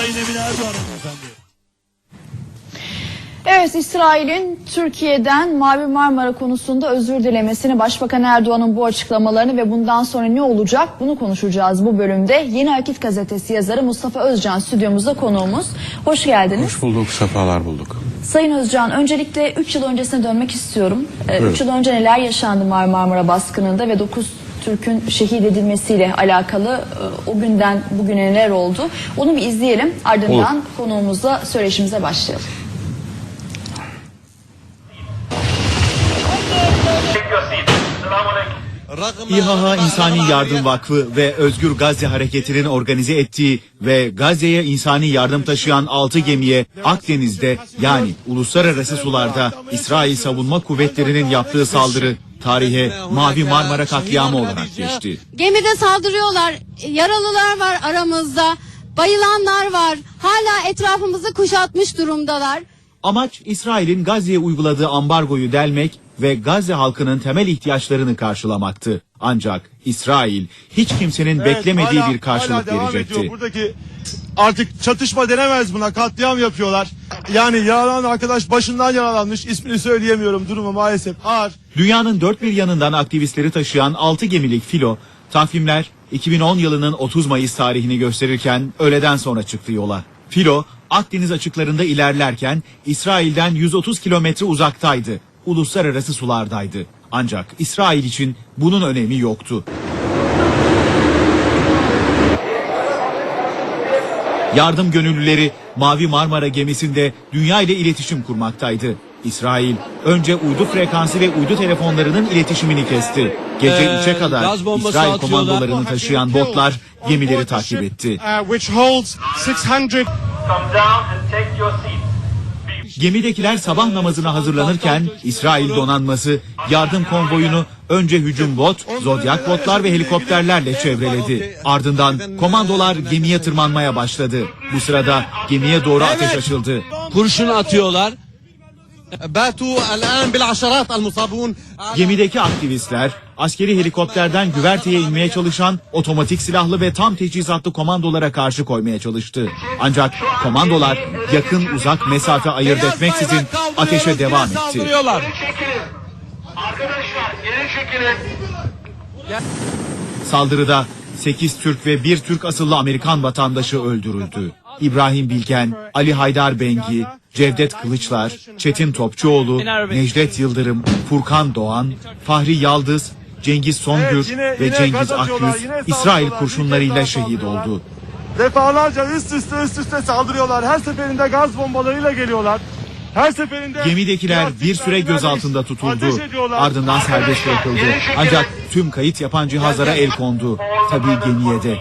Sayın Emine Erdoğan hanımefendi. Evet İsrail'in Türkiye'den Mavi Marmara konusunda özür dilemesini Başbakan Erdoğan'ın bu açıklamalarını ve bundan sonra ne olacak bunu konuşacağız bu bölümde. Yeni Akit gazetesi yazarı Mustafa Özcan stüdyomuzda konuğumuz. Hoş geldiniz. Hoş bulduk, sefalar bulduk. Sayın Özcan öncelikle 3 yıl öncesine dönmek istiyorum. 3 Buyurun. yıl önce neler yaşandı Mavi Marmara baskınında ve 9 Türk'ün şehit edilmesiyle alakalı e, o günden bugüne neler oldu? Onu bir izleyelim ardından konuğumuzla söyleşimize başlayalım. İHA İnsani Yardım Vakfı ve Özgür Gazze Hareketi'nin organize ettiği ve Gazze'ye insani yardım taşıyan 6 gemiye Akdeniz'de yani uluslararası sularda İsrail Savunma Kuvvetleri'nin yaptığı saldırı tarihe Mavi Marmara katliamı olarak geçti. Gemide saldırıyorlar. Yaralılar var aramızda. Bayılanlar var. Hala etrafımızı kuşatmış durumdalar. Amaç İsrail'in Gazze'ye uyguladığı ambargoyu delmek ve Gazze halkının temel ihtiyaçlarını karşılamaktı. Ancak İsrail hiç kimsenin Evet, beklemediği hala- bir karşılık hala verecekti. ediyor. Buradaki artık çatışma denemez buna. Katliam yapıyorlar. Yani yaralanan arkadaş başından yaralanmış. İsmini söyleyemiyorum. Durumu maalesef ağır. Dünyanın dört bir yanından aktivistleri taşıyan 6 gemilik filo, takvimler 2010 yılının 30 Mayıs tarihini gösterirken öğleden sonra çıktı yola. Filo, Akdeniz açıklarında ilerlerken İsrail'den 130 kilometre uzaktaydı. Uluslararası sulardaydı. Ancak İsrail için bunun önemi yoktu. Yardım gönüllüleri Mavi Marmara gemisinde dünya ile iletişim kurmaktaydı. İsrail önce uydu frekansı ve uydu telefonlarının iletişimini kesti. Gece Ee, 3'e kadar gaz bombası İsrail komandolarını taşıyan botlar gemileri takip etti. Gemidekiler sabah namazına hazırlanırken İsrail donanması yardım konvoyunu önce hücum bot, zodyak botlar ve helikopterlerle çevreledi. Ardından komandolar gemiye tırmanmaya başladı. Bu sırada gemiye doğru ateş açıldı. Kurşun atıyorlar. Gemideki aktivistler askeri helikopterden güverteye inmeye çalışan otomatik silahlı ve tam teçhizatlı komandolara karşı koymaya çalıştı. Ancak komandolar yakın uzak mesafe ayırt etmeksizin ateşe devam etti. Saldırıyorlar. Geri çekilin. Arkadaşlar geri çekilin. Saldırıda 8 Türk ve 1 Türk asıllı Amerikan vatandaşı öldürüldü. İbrahim Bilgen, Ali Haydar Bengi, Cevdet Kılıçlar, Çetin Topçuoğlu, Necdet Yıldırım, Furkan Doğan, Fahri Yaldız, Cengiz Songür Evet, yine- ve yine Cengiz Akyüz İsrail kurşunlarıyla şehit oldu. Defalarca üst üste üst üste saldırıyorlar. Her seferinde gaz bombalarıyla geliyorlar. Her seferinde Gemidekiler bir süre gözaltında tutuldu. Ardından serbest bırakıldı. Ancak tüm kayıt yapan cihazlara el kondu. Tabii gemiye de.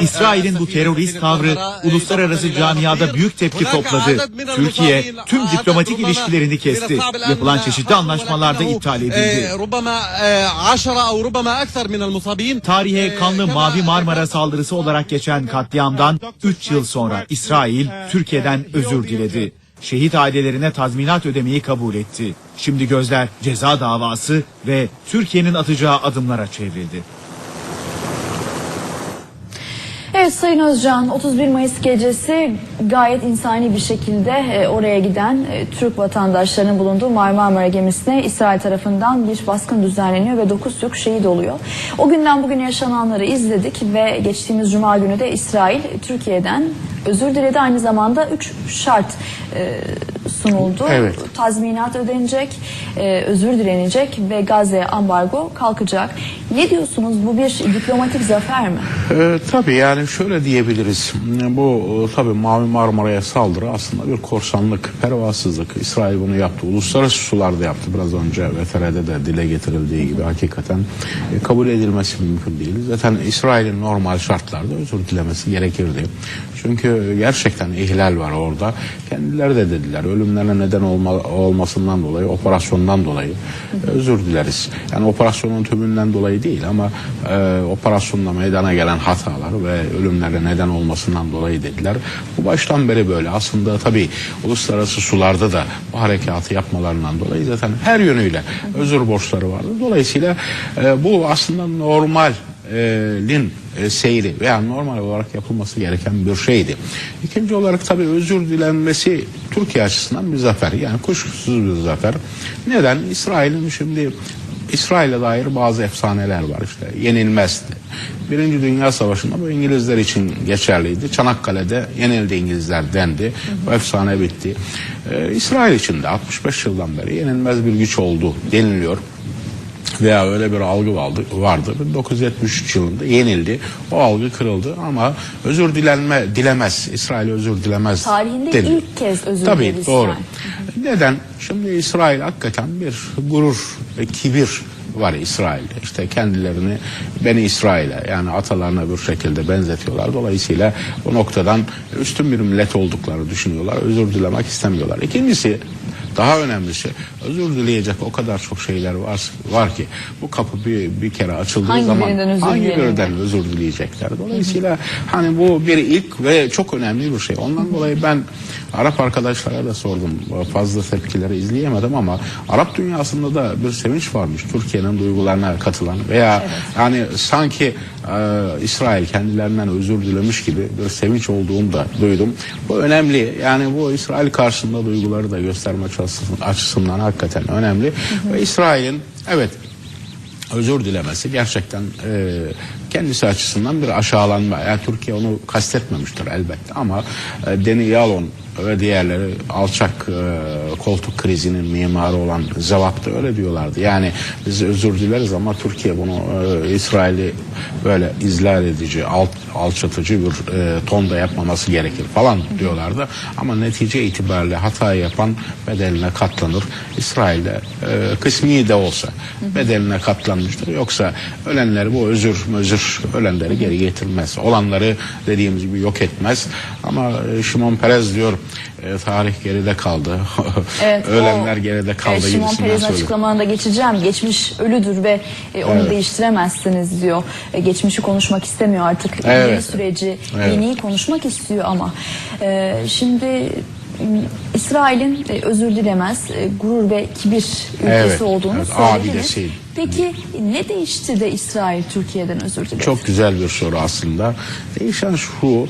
İsrail'in bu terörist tavrı uluslararası camiada büyük tepki topladı. Türkiye tüm diplomatik ilişkilerini kesti. Yapılan çeşitli anlaşmalarda iptal edildi. Tarihe kanlı Mavi Marmara saldırısı olarak geçen katliamdan 3 yıl sonra İsrail Türkiye'den özür diledi. Şehit ailelerine tazminat ödemeyi kabul etti. Şimdi gözler ceza davası ve Türkiye'nin atacağı adımlara çevrildi. Evet Sayın Özcan 31 Mayıs gecesi gayet insani bir şekilde e, oraya giden e, Türk vatandaşlarının bulunduğu Marmara gemisine İsrail tarafından bir baskın düzenleniyor ve 9 Türk şehit oluyor. O günden bugüne yaşananları izledik ve geçtiğimiz Cuma günü de İsrail Türkiye'den özür diledi. Aynı zamanda 3 şart e, sunuldu. Evet. Tazminat ödenecek, e, özür dilenecek ve Gazze ambargo kalkacak. Ne diyorsunuz bu bir diplomatik zafer mi? Ee, tabii yani şöyle diyebiliriz. Bu e, tabii Mavi Marmara'ya saldırı aslında bir korsanlık, pervasızlık. İsrail bunu yaptı. Uluslararası sularda yaptı. Biraz önce VTR'de de dile getirildiği gibi hakikaten e, kabul edilmesi mümkün değil. Zaten İsrail'in normal şartlarda özür dilemesi gerekirdi. Çünkü gerçekten ihlal var orada. Kendileri de dediler ölümlerine neden olma, olmasından dolayı, operasyondan dolayı e, özür dileriz. Yani operasyonun tümünden dolayı değil ama e, operasyonda meydana gelen hatalar ve ölümlere neden olmasından dolayı dediler. Bu baştan beri böyle. Aslında tabii uluslararası sularda da bu harekatı yapmalarından dolayı zaten her yönüyle özür borçları vardı. Dolayısıyla e, bu aslında normal lin e, seyri veya normal olarak yapılması gereken bir şeydi. İkinci olarak tabii özür dilenmesi Türkiye açısından bir zafer. Yani kuşkusuz bir zafer. Neden? İsrail'in şimdi İsrail'e dair bazı efsaneler var işte. Yenilmezdi. Birinci Dünya Savaşı'nda bu İngilizler için geçerliydi. Çanakkale'de yenildi İngilizler dendi. Bu efsane bitti. Ee, İsrail için de 65 yıldan beri yenilmez bir güç oldu deniliyor veya öyle bir algı vardı, vardı. 1973 yılında yenildi. O algı kırıldı ama özür dilenme dilemez. İsrail özür dilemez. Tarihinde deniliyor. ilk kez özür Tabii diledi doğru. Neden? Şimdi İsrail hakikaten bir gurur ve kibir var İsrail'de. İşte kendilerini Beni İsrail'e yani atalarına bir şekilde benzetiyorlar. Dolayısıyla bu noktadan üstün bir millet olduklarını düşünüyorlar. Özür dilemek istemiyorlar. İkincisi daha önemlisi özür dileyecek o kadar çok şeyler var, var ki bu kapı bir, bir kere açıldığı Hangi zaman özür hangi birinden özür dileyecekler. Dolayısıyla hani bu bir ilk ve çok önemli bir şey. Ondan dolayı ben Arap arkadaşlara da sordum. Fazla tepkileri izleyemedim ama Arap dünyasında da bir sevinç varmış. Türkiye'nin duygularına katılan veya yani sanki e, İsrail kendilerinden özür dilemiş gibi bir sevinç olduğunu da duydum. Bu önemli. Yani bu İsrail karşısında duyguları da gösterme açısından- hakikaten önemli. Ve İsrail'in evet özür dilemesi gerçekten e, kendisi açısından bir aşağılanma. Yani Türkiye onu kastetmemiştir elbette ama e, Deni Yalon ve diğerleri alçak e, koltuk krizinin mimarı olan Zavap da öyle diyorlardı. Yani biz özür dileriz ama Türkiye bunu e, İsrail'i böyle izlal edici, alt, alçatıcı bir e, tonda yapmaması gerekir falan diyorlardı. Ama netice itibariyle hata yapan bedeline katlanır. İsrail'de e, kısmi de olsa bedeline katlanmıştır. Yoksa ölenleri bu özür özür ölenleri geri getirmez. Olanları dediğimiz gibi yok etmez. Ama e, Şimon Perez diyor e, tarih geride kaldı. Evet, Ölenler o- geride kaldı Evet, Şimon Perez'in söylüyor. açıklamalarına da geçeceğim. Geçmiş ölüdür ve e, onu Evet. değiştiremezsiniz diyor. E, geçmişi konuşmak istemiyor artık. Evet. Yeni süreci, Evet. yeniyi konuşmak istiyor ama. E, şimdi İsrail'in e, özür dilemez, e, gurur ve kibir ülkesi Evet, olduğunu evet, söylediniz. abidesiyim. Peki ne değişti de İsrail Türkiye'den özür diledi? Çok güzel bir soru aslında. Değişen şu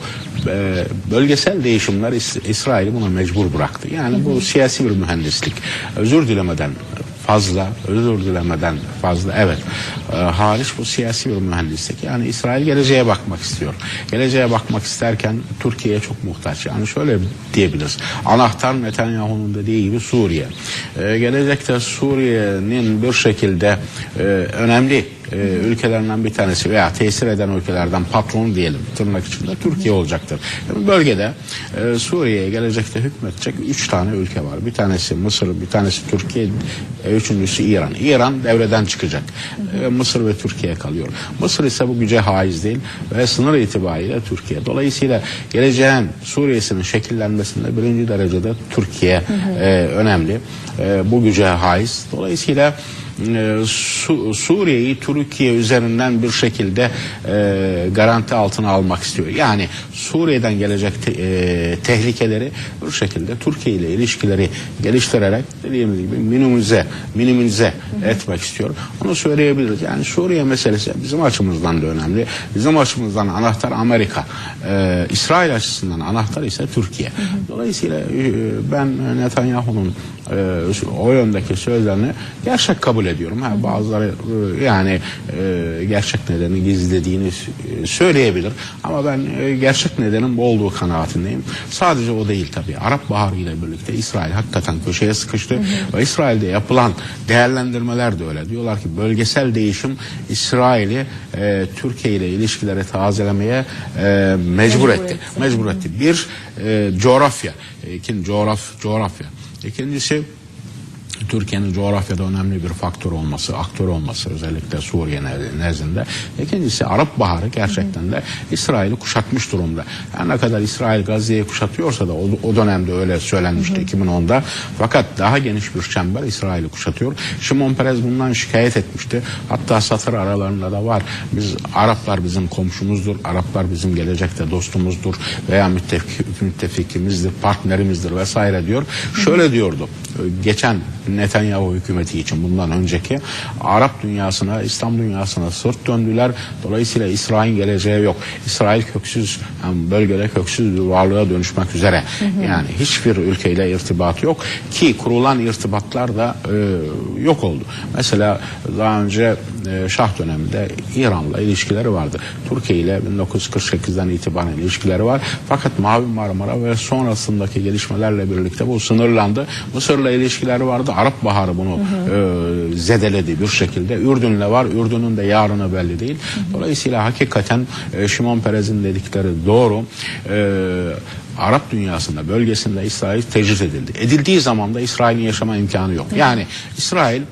e, bölgesel değişimler İs- İsrail'i buna mecbur bıraktı. Yani bu siyasi bir mühendislik. Özür dilemeden fazla, özür dilemeden fazla evet. E, hariç bu siyasi bir mühendislik. Yani İsrail geleceğe bakmak istiyor. Geleceğe bakmak isterken Türkiye'ye çok muhtaç. Yani şöyle diyebiliriz. Anahtar Netanyahu'nun dediği gibi Suriye. E, gelecekte Suriye'nin bir şekilde e, önemli e, ülkelerinden bir tanesi veya tesir eden ülkelerden patron diyelim tırnak içinde Türkiye olacaktır. Yani bölgede e, Suriye'ye gelecekte hükmetecek üç tane ülke var. Bir tanesi Mısır, bir tanesi Türkiye, e, üçüncüsü İran. İran devreden çıkacak. E, Mısır ve Türkiye kalıyor. Mısır ise bu güce haiz değil ve sınır itibariyle Türkiye. Dolayısıyla geleceğin Suriye'sinin şekillenmesinde birinci derecede Türkiye e, önemli. E, bu güce haiz. Dolayısıyla e, Su- Suriye'yi Türkiye üzerinden bir şekilde e, garanti altına almak istiyor. Yani Suriye'den gelecek te- e, tehlikeleri bir şekilde Türkiye ile ilişkileri geliştirerek dediğimiz gibi minimize minimize etmek istiyor. Onu söyleyebiliriz. Yani Suriye meselesi bizim açımızdan da önemli. Bizim açımızdan anahtar Amerika. E, İsrail açısından anahtar ise Türkiye. Dolayısıyla e, ben Netanyahu'nun e, o yöndeki sözlerini gerçek kabul ediyorum. Ha, bazıları e, yani e, gerçek nedeni gizlediğini e, söyleyebilir. Ama ben e, gerçek nedenin bu olduğu kanaatindeyim. Sadece o değil tabii. Arap Baharı ile birlikte İsrail hakikaten köşeye sıkıştı. Ve İsrail'de yapılan değerlendirmeler de öyle. Diyorlar ki bölgesel değişim İsrail'i e, Türkiye ile ilişkileri tazelemeye e, mecbur, Mecbur etti. etti. Mecbur etti. Bir e, coğrafya. İkinci coğraf, coğrafya. İkincisi Türkiye'nin coğrafyada önemli bir faktör olması, aktör olması özellikle Suriye ne- nezdinde. İkincisi Arap Baharı gerçekten de İsrail'i kuşatmış durumda. Her ne kadar İsrail Gazze'yi kuşatıyorsa da o, o dönemde öyle söylenmişti 2010'da. Fakat daha geniş bir çember İsrail'i kuşatıyor. Şimon Perez bundan şikayet etmişti. Hatta satır aralarında da var. Biz Araplar bizim komşumuzdur. Araplar bizim gelecekte dostumuzdur veya müttefik, müttefikimizdir, partnerimizdir vesaire diyor. Şöyle diyordu. Geçen Netanyahu hükümeti için bundan önceki Arap dünyasına, İslam dünyasına sırt döndüler. Dolayısıyla İsrail'in geleceği yok. İsrail köksüz, yani bölgede köksüz bir varlığa dönüşmek üzere. Yani hiçbir ülkeyle irtibatı yok ki kurulan irtibatlar da e, yok oldu. Mesela daha önce e, Şah döneminde İran'la ilişkileri vardı. Türkiye ile 1948'den itibaren ilişkileri var. Fakat Mavi Marmara ve sonrasındaki gelişmelerle birlikte bu sınırlandı. Mısır'la ilişkileri vardı. Arap Baharı bunu e, zedeledi bir şekilde. Ürdün'le var. Ürdün'ün de yarını belli değil. Dolayısıyla hakikaten e, Şimon Perez'in dedikleri doğru. E, Arap dünyasında, bölgesinde İsrail tecrit edildi. Edildiği zaman da İsrail'in yaşama imkanı yok. Yani İsrail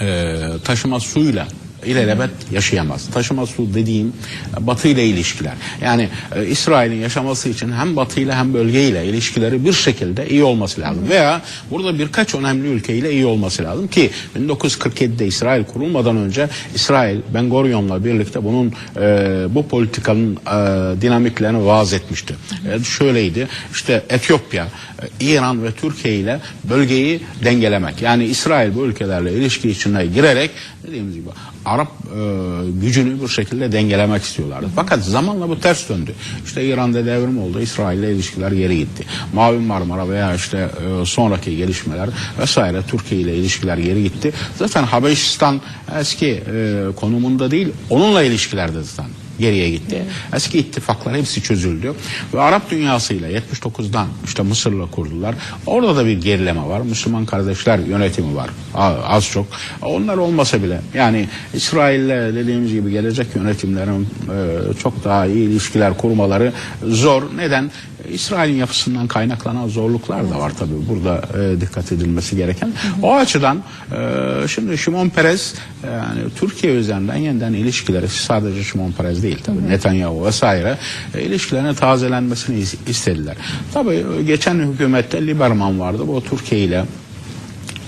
e, taşıma suyla ilelebet yaşayamaz. Taşıma su dediğim e, Batı ile ilişkiler. Yani e, İsrail'in yaşaması için hem Batı ile hem bölge ile ilişkileri bir şekilde iyi olması lazım. Veya burada birkaç önemli ülke ile iyi olması lazım ki 1947'de İsrail kurulmadan önce İsrail Ben Gurion'la birlikte bunun e, bu politikanın e, dinamiklerini vaaz etmişti. E, şöyleydi işte Etiyopya, e, İran ve Türkiye ile bölgeyi dengelemek. Yani İsrail bu ülkelerle ilişki içine girerek dediğimiz gibi Arap e, gücünü bir şekilde dengelemek istiyorlardı. Fakat zamanla bu ters döndü. İşte İran'da devrim oldu. İsrail ile ilişkiler geri gitti. Mavi Marmara veya işte e, sonraki gelişmeler vesaire Türkiye ile ilişkiler geri gitti. Zaten Habeşistan eski e, konumunda değil onunla ilişkilerde zaten geriye gitti. Eski ittifaklar hepsi çözüldü. Ve Arap dünyasıyla 79'dan işte Mısır'la kurdular. Orada da bir gerileme var. Müslüman kardeşler yönetimi var. Az çok. Onlar olmasa bile yani İsrail'le dediğimiz gibi gelecek yönetimlerin e, çok daha iyi ilişkiler kurmaları zor. Neden? İsrail'in yapısından kaynaklanan zorluklar da var tabii burada e, dikkat edilmesi gereken. O açıdan e, şimdi Şimon Perez e, yani Türkiye üzerinden yeniden ilişkileri sadece Şimon Perez değil tabii Netanyahu vesaire e, ilişkilerin tazelenmesini is- istediler. Tabii e, geçen hükümette Liberman vardı. Bu Türkiye ile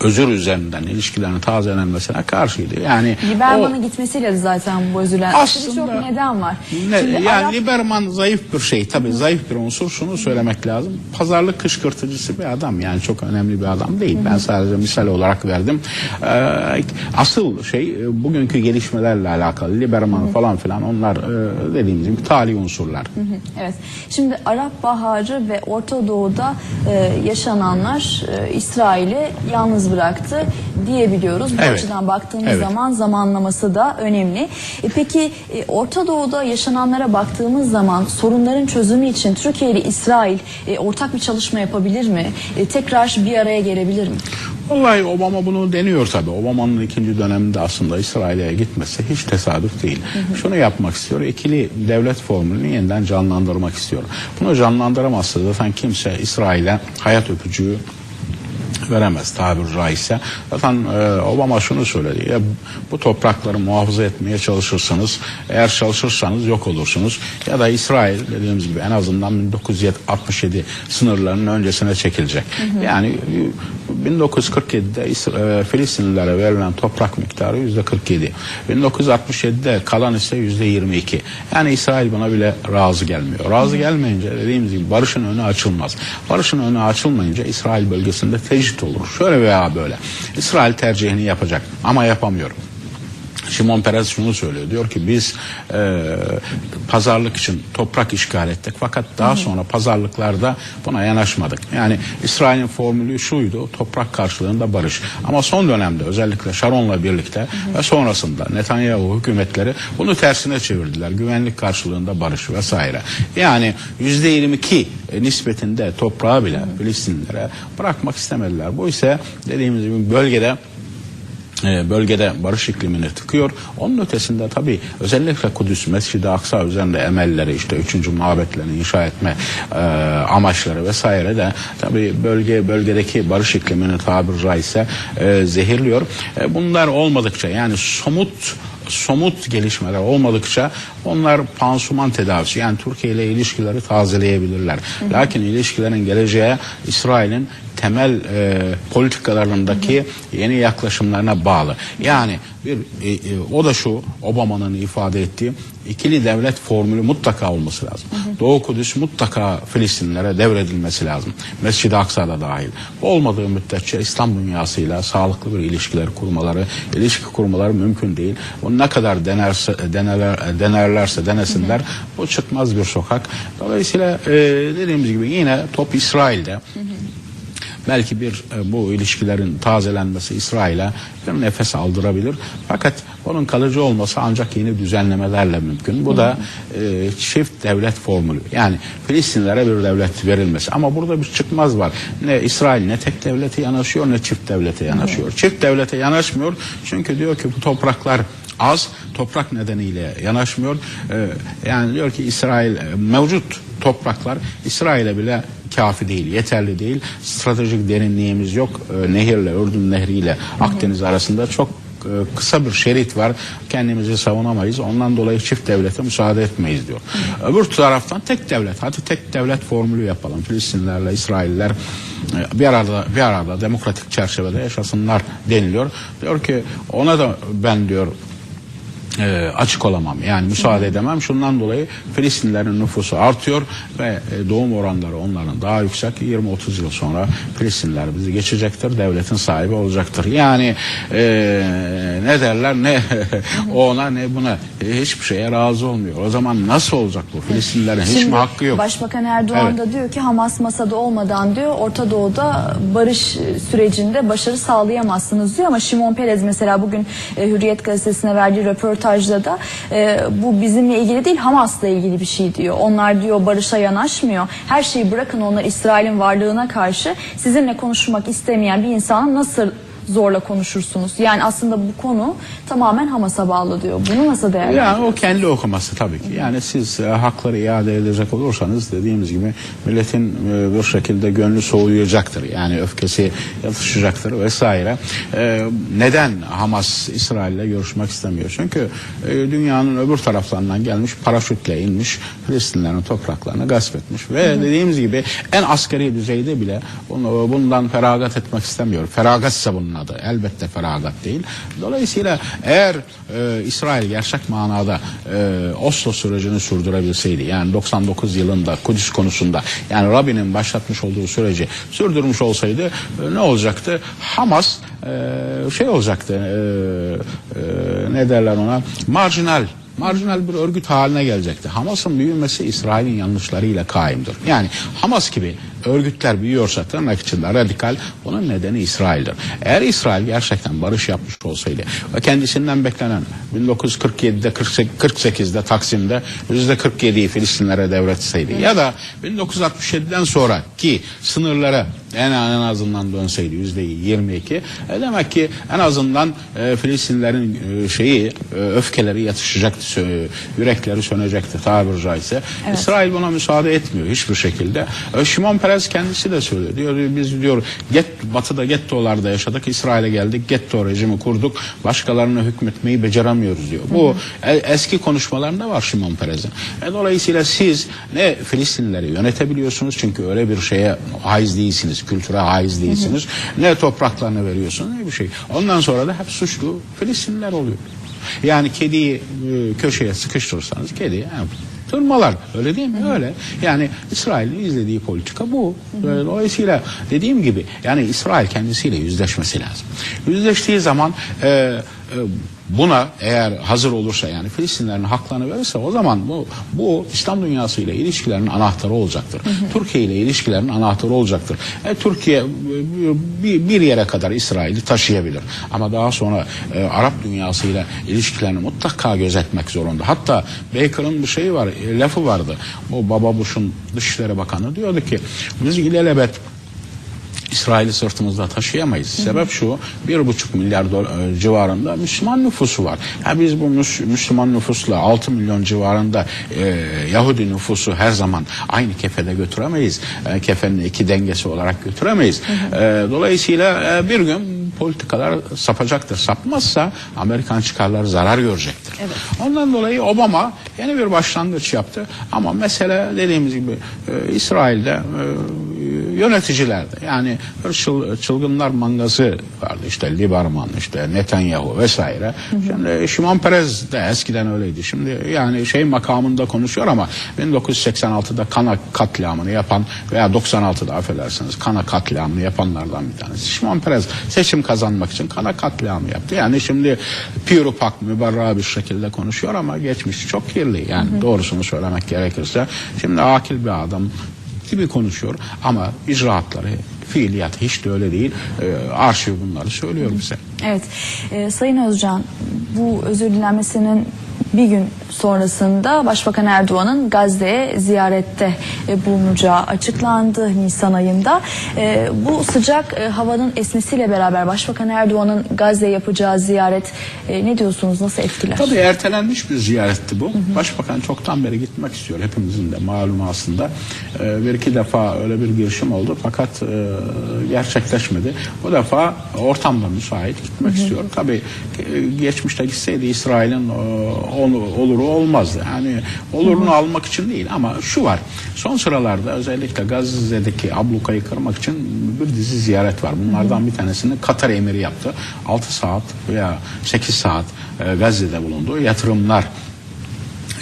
özür üzerinden ilişkilerin tazelenmesine karşıydı. Yani Liberman'ın gitmesiyle zaten bu üzülen Aslında- birçok neden var. ne, Şimdi yani Arap- Liberman zayıf bir şey tabii zayıf bir unsur şunu söylemek lazım. Pazarlık kışkırtıcısı bir adam yani çok önemli bir adam değil. Ben sadece misal olarak verdim. Ee, asıl şey e, bugünkü gelişmelerle alakalı Liberman falan filan onlar e, dediğimiz gibi tali unsurlar. Evet. Şimdi Arap Baharı ve Orta Doğu'da e, yaşananlar e, İsrail'i yalnız bıraktı diyebiliyoruz. Bu Evet. açıdan baktığımız Evet. zaman zamanlaması da önemli. E, peki e, Orta Doğu'da yaşananlara baktığımız zaman sorunların çözümü için Türkiye ile İsrail e, ortak bir çalışma yapabilir mi? E, tekrar bir araya gelebilir mi? Vallahi Obama bunu deniyor tabii. Obama'nın ikinci döneminde aslında İsrail'e gitmesi hiç tesadüf değil. Şunu yapmak istiyor. ikili devlet formülünü yeniden canlandırmak istiyor. Bunu canlandıramazsa zaten kimse İsrail'e hayat öpücüğü veremez tabir caizse. Zaten e, Obama şunu söyledi. Ya, bu toprakları muhafaza etmeye çalışırsanız eğer çalışırsanız yok olursunuz. Ya da İsrail dediğimiz gibi en azından 1967 sınırlarının öncesine çekilecek. Yani e, 1947'de İsra- e, Filistinlilere verilen toprak miktarı yüzde 47. 1967'de kalan ise yüzde 22. Yani İsrail buna bile razı gelmiyor. Razı gelmeyince dediğimiz gibi barışın önü açılmaz. Barışın önü açılmayınca İsrail bölgesinde tecrit olur. Şöyle veya böyle. İsrail tercihini yapacak ama yapamıyor. Şimon Peres şunu söylüyor. Diyor ki biz e, pazarlık için toprak işgal ettik. Fakat daha sonra pazarlıklarda buna yanaşmadık. Yani İsrail'in formülü şuydu. Toprak karşılığında barış. Ama son dönemde özellikle Sharon'la birlikte ve sonrasında Netanyahu hükümetleri bunu tersine çevirdiler. Güvenlik karşılığında barış vesaire. Yani yüzde 22 nispetinde toprağı bile Filistinlilere bırakmak istemediler. Bu ise dediğimiz gibi bölgede e, bölgede barış iklimini tıkıyor. Onun ötesinde tabii özellikle Kudüs, Mescid-i Aksa üzerinde emelleri işte 3. mabetlerini inşa etme e, amaçları vesaire de tabii bölge bölgedeki barış iklimini tabiri caizse e, zehirliyor. E, bunlar olmadıkça yani somut somut gelişmeler olmadıkça onlar pansuman tedavisi yani Türkiye ile ilişkileri tazeleyebilirler. Lakin ilişkilerin geleceğe İsrail'in temel e, politikalarındaki yeni yaklaşımlarına bağlı. Yani bir e, e, o da şu Obama'nın ifade ettiği ikili devlet formülü mutlaka olması lazım. Doğu Kudüs mutlaka Filistinlere devredilmesi lazım. Mescid-i Aksa'da dahil. Bu olmadığı müddetçe İslam dünyasıyla sağlıklı bir ilişkiler kurmaları, ilişki kurmaları mümkün değil. Bu ne kadar denerse, deneler, denerlerse denesinler bu çıkmaz bir sokak. Dolayısıyla e, dediğimiz gibi yine top İsrail'de. Belki bir e, bu ilişkilerin tazelenmesi İsrail'e bir nefes aldırabilir. Fakat bunun kalıcı olması ancak yeni düzenlemelerle mümkün. Bu da e, çift devlet formülü. Yani Filistinlere bir devlet verilmesi. Ama burada bir çıkmaz var. Ne İsrail ne tek devlete yanaşıyor ne çift devlete yanaşıyor. Çift devlete yanaşmıyor. Çünkü diyor ki bu topraklar az toprak nedeniyle yanaşmıyor. Ee, yani diyor ki İsrail e, mevcut topraklar İsrail'e bile kafi değil, yeterli değil. Stratejik derinliğimiz yok. Ee, nehirle, Ürdün Nehri'yle Akdeniz arasında çok e, kısa bir şerit var. Kendimizi savunamayız. Ondan dolayı çift devlete müsaade etmeyiz diyor. Öbür taraftan tek devlet. Hadi tek devlet formülü yapalım. Filistinlerle İsrailler e, bir arada bir arada demokratik çerçevede yaşasınlar deniliyor. Diyor ki ona da ben diyor e, açık olamam. Yani müsaade edemem. Şundan dolayı Filistinlerin nüfusu artıyor ve e, doğum oranları onların daha yüksek. 20-30 yıl sonra Filistinler bizi geçecektir. Devletin sahibi olacaktır. Yani e, ne derler ne ona ne buna E, hiçbir şeye razı olmuyor. O zaman nasıl olacak bu? Filistinlerin hiç mi hakkı yok? Başbakan Erdoğan Evet. da diyor ki Hamas masada olmadan diyor Orta Doğu'da barış sürecinde başarı sağlayamazsınız diyor ama Şimon Perez mesela bugün e, Hürriyet gazetesine verdiği röportajda da e, bu bizimle ilgili değil Hamas'la ilgili bir şey diyor. Onlar diyor barışa yanaşmıyor. Her şeyi bırakın onlar İsrail'in varlığına karşı sizinle konuşmak istemeyen bir insana nasıl zorla konuşursunuz? Yani aslında bu konu tamamen Hamas'a bağlı diyor. Bunu nasıl değerlendiriyorsunuz? Yani o kendi okuması tabii ki. Yani siz e, hakları iade edecek olursanız dediğimiz gibi milletin e, bir şekilde gönlü soğuyacaktır. Yani öfkesi yatışacaktır vesaire. E, neden Hamas İsrail'le görüşmek istemiyor? Çünkü e, dünyanın öbür taraflarından gelmiş paraşütle inmiş Filistinlerin topraklarını gasp etmiş ve dediğimiz gibi en askeri düzeyde bile bunu, bundan feragat etmek istemiyor. Feragatsa bunun adı. Elbette feragat değil. Dolayısıyla eğer e, İsrail gerçek manada e, Oslo sürecini sürdürebilseydi yani 99 yılında Kudüs konusunda yani Rabbinin başlatmış olduğu süreci sürdürmüş olsaydı e, ne olacaktı? Hamas e, şey olacaktı e, e, ne derler ona marjinal marjinal bir örgüt haline gelecekti. Hamas'ın büyümesi İsrail'in yanlışlarıyla kaimdir. Yani Hamas gibi örgütler büyüyorsa tırnak içinde radikal bunun nedeni İsrail'dir. Eğer İsrail gerçekten barış yapmış olsaydı ve kendisinden beklenen 1947'de 48'de Taksim'de %47'yi Filistinlere devretseydi ya da 1967'den sonra ki sınırlara en, en azından dönseydi %22 e demek ki en azından e, Filistinlerin e, şeyi e, öfkeleri yatışacaktı sö- yürekleri sönecekti tabiri caizse. İsrail buna müsaade etmiyor hiçbir şekilde. E, Şimon Peres kendisi de söylüyor. Diyor biz diyor get, batıda gettolarda yaşadık İsrail'e geldik getto rejimi kurduk başkalarına hükmetmeyi beceremiyoruz diyor. Bu e, eski konuşmalarında var Şimon Peres'in. E, dolayısıyla siz ne Filistinlileri yönetebiliyorsunuz çünkü öyle bir şeye haiz değilsiniz kültüre haiz değilsiniz. Ne topraklarını veriyorsunuz ne bir şey. Ondan sonra da hep suçlu Filistinliler oluyor. Yani kediyi e, köşeye sıkıştırırsanız kedi tırmalar. Öyle değil mi? Öyle. Yani İsrail'in izlediği politika bu. E, Dolayısıyla dediğim gibi yani İsrail kendisiyle yüzleşmesi lazım. Yüzleştiği zaman e, e, buna eğer hazır olursa yani Filistinlerin haklarını verirse o zaman bu bu İslam dünyası ile ilişkilerin anahtarı olacaktır. Türkiye ile ilişkilerin anahtarı olacaktır. E, Türkiye e, bir, bir yere kadar İsrail'i taşıyabilir. Ama daha sonra e, Arap dünyası ile ilişkilerini mutlaka gözetmek zorunda. Hatta Baker'ın bir şeyi var, e, lafı vardı. O Baba Bush'un Dışişleri Bakanı diyordu ki biz ilelebet İsrail'i sırtımızda taşıyamayız. Sebep şu, bir buçuk milyar dolar, e, civarında Müslüman nüfusu var. Ya biz bu Müs- Müslüman nüfusla 6 milyon civarında e, Yahudi nüfusu her zaman aynı kefede götüremeyiz. E, kefenin iki dengesi olarak götüremeyiz. E, dolayısıyla e, bir gün politikalar sapacaktır. Sapmazsa Amerikan çıkarları zarar görecektir. Ondan dolayı Obama yeni bir başlangıç yaptı. Ama mesele dediğimiz gibi e, İsrail'de e, yöneticilerde yani çıl- çılgınlar mangası vardı işte Lieberman işte Netanyahu vesaire. Şimdi Şimon Perez de eskiden öyleydi. Şimdi yani şey makamında konuşuyor ama 1986'da Kana katliamını yapan veya 96'da affedersiniz Kana katliamını yapanlardan bir tanesi. Şimon Perez seçim kazanmak için Kana katliamı yaptı. Yani şimdi pure pak mübarra bir şekilde konuşuyor ama geçmiş çok kirli. Yani doğrusunu söylemek gerekirse şimdi akil bir adam gibi konuşuyor. Ama icraatları, fiiliyatı hiç de öyle değil. Ee, arşiv bunları söylüyor bize. Evet. Ee, Sayın Özcan bu özür dilenmesinin bir gün sonrasında Başbakan Erdoğan'ın Gazze'ye ziyarette e, bulunacağı açıklandı Nisan ayında. E, bu sıcak e, havanın esmesiyle beraber Başbakan Erdoğan'ın Gazze'ye yapacağı ziyaret e, ne diyorsunuz nasıl etkiler? Tabii ertelenmiş bir ziyaretti bu. Başbakan çoktan beri gitmek istiyor. Hepimizin de malum aslında. Ee, bir iki defa öyle bir girişim oldu fakat e, gerçekleşmedi. Bu defa ortamda müsait gitmek istiyor. Tabii e, geçmişte gitseydi İsrail'in e, oluru olmazdı. Yani olurunu almak için değil ama şu var. Son sıralarda özellikle Gazze'deki ablukayı kırmak için bir dizi ziyaret var. Bunlardan bir tanesini Katar emiri yaptı. 6 saat veya 8 saat e, Gazze'de bulundu. Yatırımlar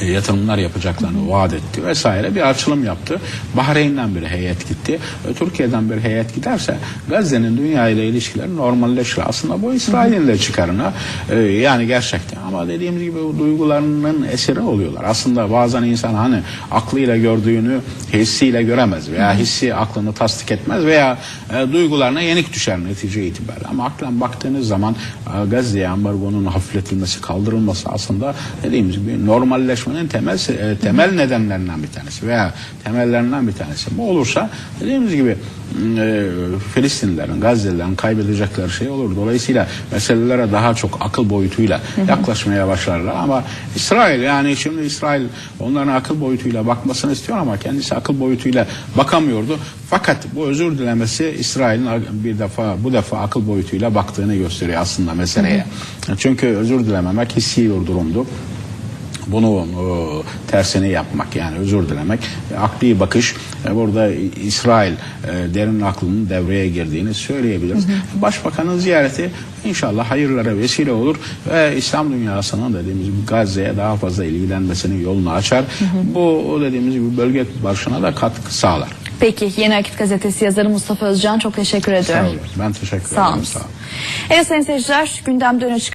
yatırımlar yapacaklarını vaat etti vesaire bir açılım yaptı. Bahreyn'den bir heyet gitti. E, Türkiye'den bir heyet giderse Gazze'nin dünya ile ilişkileri normalleşir. Aslında bu İsrail'in de çıkarına e, yani gerçekten ama dediğimiz gibi duygularının eseri oluyorlar. Aslında bazen insan hani aklıyla gördüğünü hissiyle göremez veya hissi aklını tasdik etmez veya e, duygularına yenik düşer netice itibariyle. Ama aklen baktığınız zaman Gazze'ye ambargonun hafifletilmesi, kaldırılması aslında dediğimiz gibi normalleşmenin temel e, temel nedenlerinden bir tanesi veya temellerinden bir tanesi. Bu olursa dediğimiz gibi e, Filistinlilerin, Gazze'lilerin kaybedecekleri şey olur. Dolayısıyla meselelere daha çok akıl boyutuyla yaklaşmaya başlarlar. Ama İsrail yani şimdi İsrail onların akıl boyutuyla bakmasını istiyor ama kendisi akıl boyutuyla bakamıyordu. Fakat bu özür dilemesi İsrail'in bir defa bu defa akıl boyutuyla baktığını gösteriyor aslında meseleye. Çünkü özür dilememek hissi bir durumdu bunu e, tersini yapmak yani özür dilemek akli bakış e, burada İsrail e, derin aklının devreye girdiğini söyleyebiliriz. Başbakanın ziyareti inşallah hayırlara vesile olur ve İslam dünyasının dediğimiz Gazze'ye daha fazla ilgilenmesinin yolunu açar. Bu o dediğimiz gibi bölge barışına da katkı sağlar. Peki Yeni Akit Gazetesi yazarı Mustafa Özcan çok teşekkür ediyorum. Sağ olun. Ben teşekkür Sağ ederim. olun. Sağ olun. Evet sayın seyirciler gündemde öne çıkan